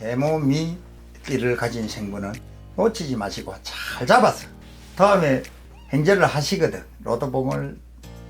해모미 띠를 가진 생분은 놓치지 마시고 잘 잡아서 다음에 행제를 하시거든 로또봉을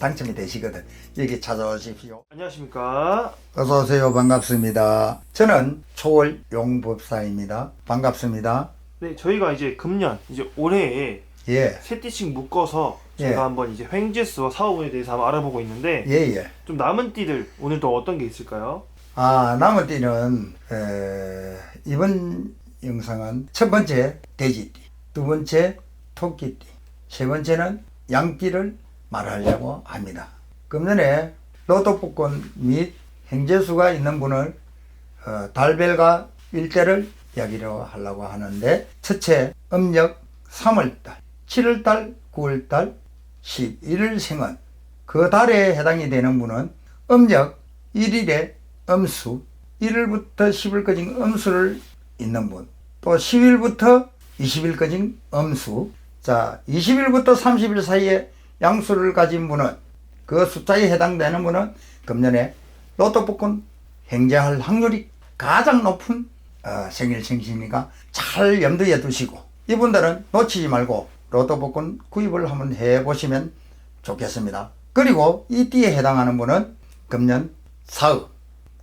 당첨이 되시거든 여기 찾아오십시오. 안녕하십니까. 어서 오세요. 반갑습니다. 저는 초월 용법사입니다. 반갑습니다. 네, 저희가 이제 금년, 이제 올해에 예, 세 띠씩 묶어서 예. 제가 한번 이제 횡재수와 사업운에 대해서 한번 알아보고 있는데 예, 예. 좀 남은 띠들 오늘 또 어떤 게 있을까요? 아, 남은 띠는, 에, 이번 영상은 첫 번째 돼지띠, 두 번째 토끼띠, 세 번째는 양띠를 말하려고 합니다. 금년에 로또 복권 및 행재수가 있는 분을 어, 달별과 일대를 이야기로 하려고 하는데 첫째 음력 3월달, 7월달, 9월달, 11일 생은 그 달에 해당이 되는 분은 음력 1일에 음수, 1일부터 10일까지 음수를 있는 분, 또 10일부터 20일까지 음수, 자, 20일부터 30일 사이에 양수를 가진 분은 그 숫자에 해당되는 분은 금년에 로또 복권 행제할 확률이 가장 높은 어, 생일 생신이니까 잘 염두에 두시고 이분들은 놓치지 말고 로또 복권 구입을 한번 해 보시면 좋겠습니다. 그리고 이 띠에 해당하는 분은 금년 사업,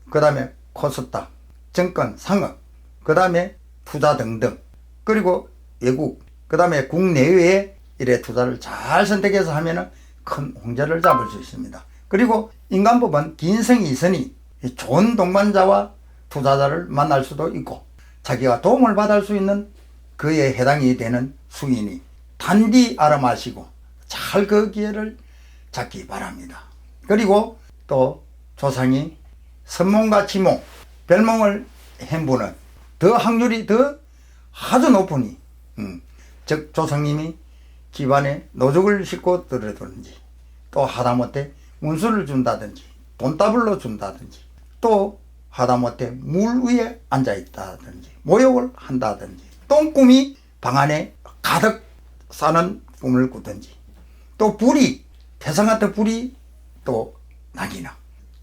그 다음에 코스닥, 증권, 상업, 그 다음에 투자 등등, 그리고 외국, 그 다음에 국내외에 이래 투자를 잘 선택해서 하면은 큰 홍자를 잡을 수 있습니다. 그리고 인간법은 긴 생이 있으니 이 좋은 동반자와 투자자를 만날 수도 있고 자기가 도움을 받을 수 있는 그에 해당이 되는 수인이 단디 알아 마시고 잘 그 기회를 잡기 바랍니다. 그리고 또 조상이 선몽과 지몽, 별몽을 한 분은 더 확률이 더 아주 높으니, 음, 즉 조상님이 집안에 노적을 싣고 들어두는지, 또 하다못해 운수를 준다든지, 돈다블로 준다든지, 또 하다못해 물 위에 앉아 있다든지, 모욕을 한다든지, 똥꿈이 방 안에 가득 싸는 꿈을 꾸든지, 또 불이 같은 불이 또 나기나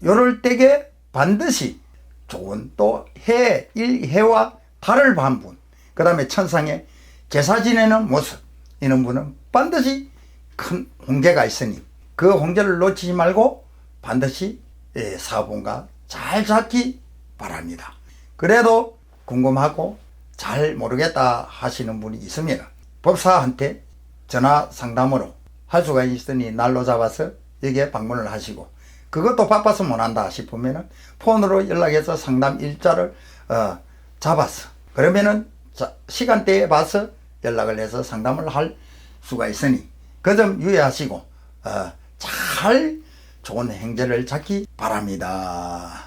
요럴 때게 반드시 좋은 또 해, 일, 해와 달을 반 분, 그 다음에 천상에 제사 지내는 모습, 이런 분은 반드시 큰 홍계가 있으니 그 홍계를 놓치지 말고 반드시 예, 사본과 잘 잡기 바랍니다. 그래도 궁금하고 잘 모르겠다 하시는 분이 있으면 법사한테 전화 상담으로 할 수가 있으니 날로 잡아서 여기에 방문을 하시고 그것도 바빠서 못한다 싶으면은 폰으로 연락해서 상담 일자를 어, 잡았어. 그러면은 자, 시간대에 봐서 연락을 해서 상담을 할 수가 있으니 그 점 유의하시고 어, 잘 좋은 행제를 찾기 바랍니다.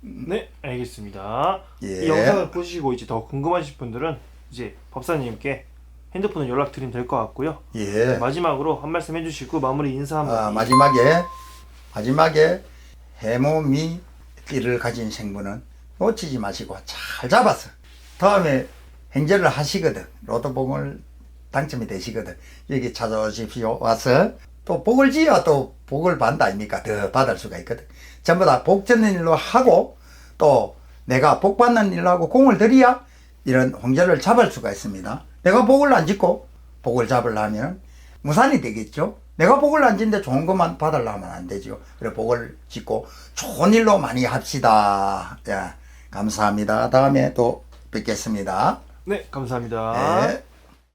네, 알겠습니다. 예. 이 영상을 보시고 이제 더 궁금하신 분들은 이제 법사님께 핸드폰을 연락드리면 될 것 같고요. 예. 마지막으로 한 말씀 해주시고 마무리 인사 한번. 아, 마지막에 마지막에 해모미 띠를 가진 생분은 놓치지 마시고 잘 잡아서 다음에 행제를 하시거든. 로또봉을 당첨이 되시거든. 여기 찾아오십시오. 와서 또 복을 지어야 또 복을 받다 아닙니까? 더 받을 수가 있거든. 전부 다복 짓는 일로 하고 또 내가 복 받는 일로 하고 공을 들여야 이런 홍제를 잡을 수가 있습니다. 내가 복을 안 짓고 복을 잡으려면 무산이 되겠죠. 내가 복을 안 짓는데 좋은 것만 받으려면 안 되죠. 그래 복을 짓고 좋은 일로 많이 합시다. 예, 감사합니다. 다음에 또 뵙겠습니다. 네, 감사합니다. 예.